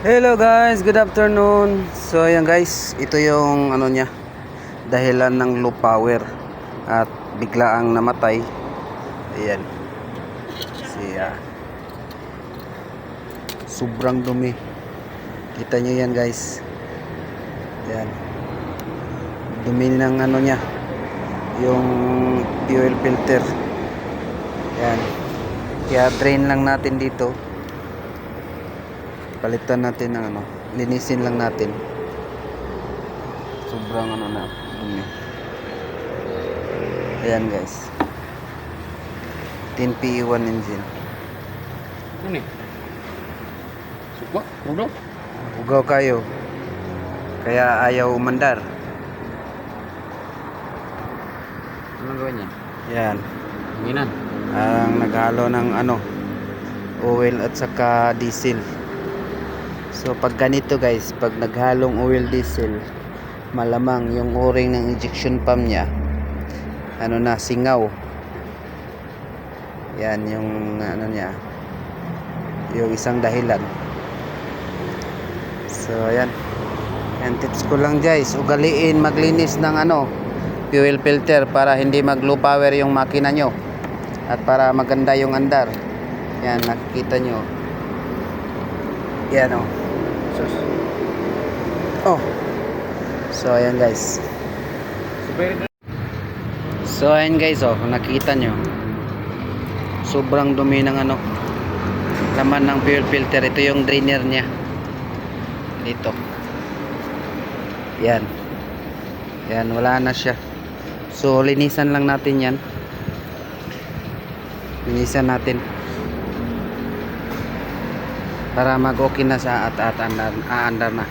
Hello guys, good afternoon. So ayan guys, ito yung ano niya, dahilan ng low power at biglaang namatay. Ayan. Siya. Sobrang dumi. Kita nyo yan guys. Ayan. Dumi ng ano niya, yung fuel filter. Ayan. Kaya drain lang natin dito palitan natin ng ano linisin lang natin sobrang ano na dumi ayan guys 10 PE1 engine Ano ni? Suka? Ulo? ugaw kayo kaya ayaw umandar Anong gawin niya? yan Hanginan. ang naghalo ng ano oil at saka diesel so pag ganito guys pag naghalong oil diesel malamang yung o-ring ng injection pump niya ano na singaw. Yan yung ano niya yung isang dahilan. So ayan. Yan tips ko lang guys. Ugaliin maglinis ng ano fuel filter para hindi mag low power yung makina nyo at para maganda yung andar. Yan nakikita nyo. Yan oh Sus. oh. So ayan guys. So ayan guys oh nakita nyo sobrang dumi ng ano laman ng fuel filter. Ito yung drainer nya dito. Yan yan wala na siya. So linisan lang natin yan. Linisan natin para mag okay na sa at at andar, aandar na.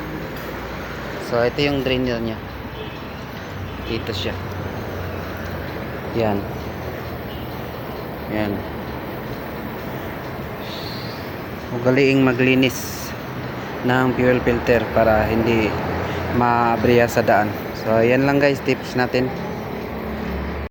So ito yung drainer nya dito siya. Yan. Yan. Ugaliing maglinis ng fuel filter para hindi maabriya sa daan. So yan lang guys tips natin